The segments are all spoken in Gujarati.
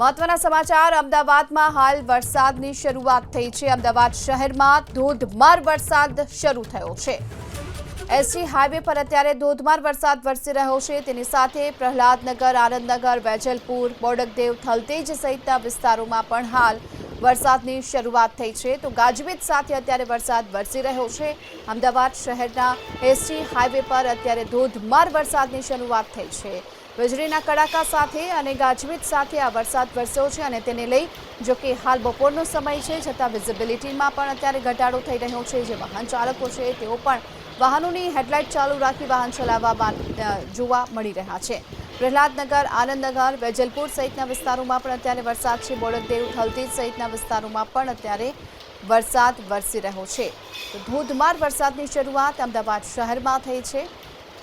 મહત્વના સમાચાર, અમદાવાદમાં હાલ વરસાદની શરૂઆત થઈ છે. અમદાવાદ શહેરમાં ધોધમાર વરસાદ શરૂ થયો છે. એસટી હાઈવે પર અત્યારે ધોધમાર વરસાદ વરસી રહ્યો છે. તેની સાથે પ્રહલાદનગર, આનંદનગર, વેજલપુર, બોડકદેવ, થલતેજ સહિતના વિસ્તારોમાં પણ હાલ વરસાદની શરૂઆત થઈ છે. તો ગાજવીજ સાથે અત્યારે વરસાદ વરસી રહ્યો છે. અમદાવાદ શહેરના એસટી હાઈવે પર અત્યારે ધોધમાર વરસાદની શરૂઆત થઈ છે. વીજળીના કડાકા સાથે અને ગાજવીજ સાથે આ વરસાદ વરસ્યો છે અને તેને લઈ જો કે હાલ બપોરનો સમય છે, છતાં વિઝિબિલિટીમાં પણ અત્યારે ઘટાડો થઈ રહ્યો છે. જે વાહન ચાલકો છે, તેઓ પણ વાહનોની હેડલાઇટ ચાલુ રાખી વાહન ચલાવવા જોવા મળી રહ્યા છે. પ્રહલાદનગર, આનંદનગર, વેજલપુર સહિતના વિસ્તારોમાં પણ અત્યારે વરસાદ છે. બોડકદેવ થલતેજ સહિતના વિસ્તારોમાં પણ અત્યારે વરસાદ વરસી રહ્યો છે. ધોધમાર વરસાદની શરૂઆત અમદાવાદ શહેરમાં થઈ છે.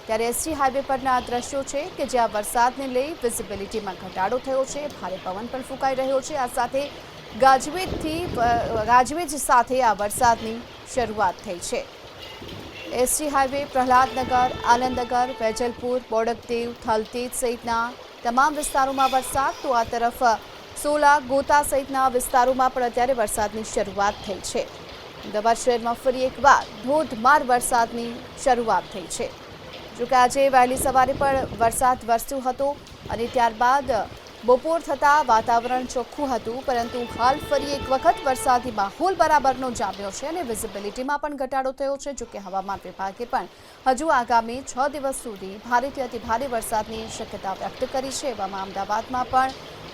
ત્યારે એસટી હાઈવે પરના આ દ્રશ્યો છે કે જ્યાં વરસાદને લઈ વિઝિબિલિટીમાં ઘટાડો થયો છે, ભારે પવન પણ ફૂંકાઈ રહ્યો છે. આ સાથે ગાજવીજથી ગાજવીજ સાથે આ વરસાદની શરૂઆત થઈ છે. એસટી હાઈવે, પ્રહલાદનગર, આનંદનગર, વેજલપુર, બોડકદેવ, થલતેજ સહિતના તમામ વિસ્તારોમાં વરસાદ. તો આ તરફ સોલા, ગોતા સહિતના વિસ્તારોમાં પણ અત્યારે વરસાદની શરૂઆત થઈ છે. અમદાવાદ શહેરમાં ફરી એકવાર ધોધમાર વરસાદની શરૂઆત થઈ છે. જોકે આજે વહેલી સવારે પણ વરસાદ વરસ્યો હતો અને ત્યારબાદ બપોર થતાં વાતાવરણ ચોખ્ખું હતું, પરંતુ હાલ ફરી એક વખત વરસાદી માહોલ બરાબરનો જામ્યો છે અને વિઝિબિલિટીમાં પણ ઘટાડો થયો છે, જોકે હવામાન વિભાગે પણ હજુ આગામી છ દિવસ સુધી ભારેથી અતિભારે વરસાદની શક્યતા વ્યક્ત કરી છે. એવામાં અમદાવાદમાં પણ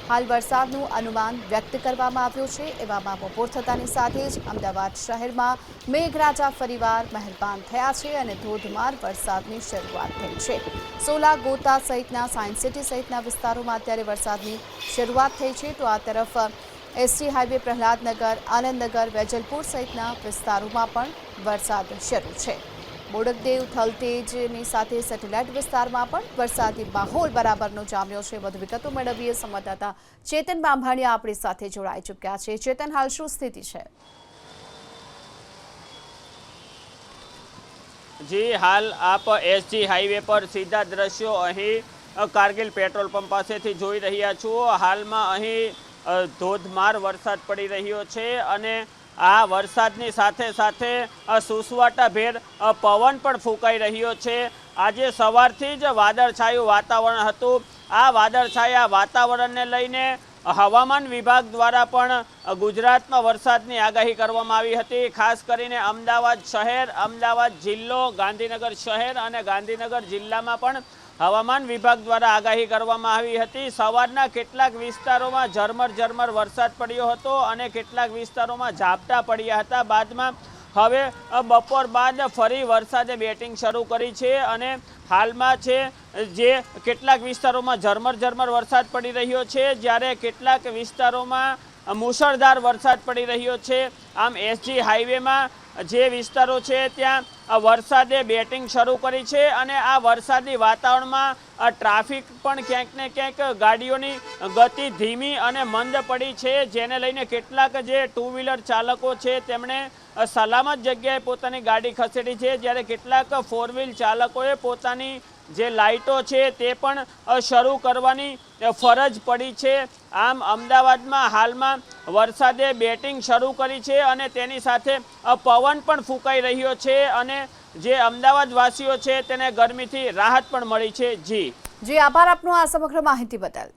હાલ વરસાદનું અનુમાન વ્યક્ત કરવામાં આવ્યું છે. એવામાં બપોર થતાની સાથે જ અમદાવાદ શહેરમાં મેઘરાજા ફરીવાર મહેરબાન થયા છે અને ધોધમાર વરસાદની શરૂઆત થઈ છે. સોલા, ગોતા સહિતના સાયન્સ સિટી સહિતના વિસ્તારોમાં અત્યારે વરસાદની શરૂઆત થઈ છે. તો આ તરફ એસટી હાઈવે, પ્રહલાદનગર, આનંદનગર, વેજલપુર સહિતના વિસ્તારોમાં પણ વરસાદ શરૂ છે. બોડકદેવ થલતેજની સાથે સેટેલાઇટ વિસ્તારમાં પણ વરસાદી માહોલ બરાબરનો જામ્યો છે. વધુ વિગતો મેળવીએ સંવાદદાતા ચેતન બાંભાણીયા આપણી સાથે જોડાઈ ચૂક્યા છે. ચેતન, હાલ શું સ્થિતિ છે? જી, હાલ આપ એસજી હાઈવે પર સીધા દ્રશ્યો અહીં કારગિલ પેટ્રોલ પંપ પાસેથી જોઈ રહ્યા છો. હાલમાં અહીં ધોધમાર વરસાદ પડી રહ્યો છે અને આ વરસાદની સાથે સાથે સુસવાટાભેર પવન પણ ફૂંકાઈ રહ્યો છે. આજે સવારથી જ વાદળછાયું વાતાવરણ હતું. આ વાદળછાયા વાતાવરણને લઈને હવામાન વિભાગ દ્વારા પણ ગુજરાતમાં વરસાદની આગાહી કરવામાં આવી હતી. ખાસ કરીને અમદાવાદ શહેર, અમદાવાદ જિલ્લો, ગાંધીનગર શહેર અને ગાંધીનગર જિલ્લામાં પણ હવામાન વિભાગ દ્વારા આગાહી કરવામાં આવી હતી. સવારના કેટલાક વિસ્તારોમાં ઝરમર ઝરમર વરસાદ પડ્યો હતો અને કેટલાક વિસ્તારોમાં ઝાપટા પડ્યા હતા. બાદમાં હવે બપોર બાદ ફરી વરસાદે બેટિંગ શરૂ કરી છે અને હાલમાં છે જે કેટલાક વિસ્તારોમાં ઝરમર ઝરમર વરસાદ પડી રહ્યો છે, જ્યારે કેટલાક વિસ્તારોમાં મુશળધાર વરસાદ પડી રહ્યો છે. આમ એસજી હાઈવેમાં જે વિસ્તારો છે, ત્યાં વરસાદે બેટિંગ શરૂ કરી છે અને આ વરસાદી વાતાવરણમાં ટ્રાફિક પણ ક્યાંક ને ક્યાંક ગાડીઓની ગતિ ધીમી અને મંદ પડી છે, જેને લઈને કેટલાક જે ટુ વ્હીલર ચાલકો છે તેમણે સલામત જગ્યાએ પોતાની ગાડી ખસેડી છે, જ્યારે કેટલાક ફોર વ્હીલ ચાલકોએ પોતાની જે લાઇટો છે તે પણ શરૂ કરવાની ફરજ પડી છે. આમ અમદાવાદમાં હાલમાં વરસાદે બેટિંગ શરૂ કરી છે અને તેની સાથે પવન પણ ફૂંકાઈ રહ્યો છે અને જે અમદાવાદવાસીઓ છે તેને ગરમીથી રાહત પણ મળી છે. જી. જી, આભાર આપનો આ સમગ્ર માહિતી બદલ.